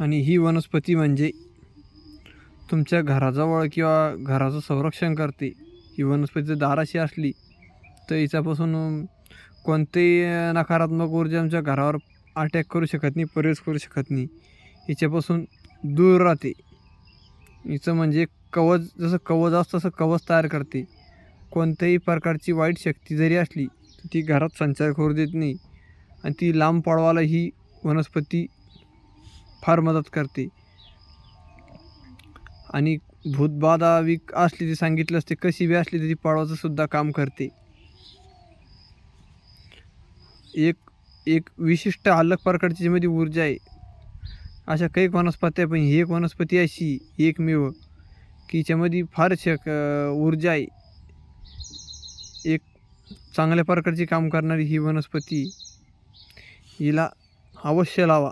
आणि ही वनस्पती म्हणजे तुमच्या घराजवळ किंवा घराचं संरक्षण करते. ही वनस्पती जर दाराशी असली तर हिच्यापासून कोणतेही नकारात्मक ऊर्जा आमच्या घरावर अटॅक करू शकत नाही प्रवेश करू शकत नाही. हिच्यापासून दूर राहते. हिचं म्हणजे कवच जसं कवच असतं तसं कवच तयार करते. कोणत्याही प्रकारची वाईट शक्ती जरी असली तर ती घरात संचार करू देत नाही. आणि ती लांब पळवायला ही वनस्पती फार मदत करते. आणि भूतबाधा विक असली ती सांगितलं असते कशी बी असली तरी पळवाचं सुद्धा काम करते. एक एक विशिष्ट अलग प्रकारची ज्यामध्ये ऊर्जा आहे अशा काही वनस्पती आहे पण ही एक वनस्पती अशी एकमेव की हिच्यामध्ये फार शक ऊर्जा आहे. एक चांगल्या प्रकारची काम करणारी ही वनस्पती हिला अवश्य लावा.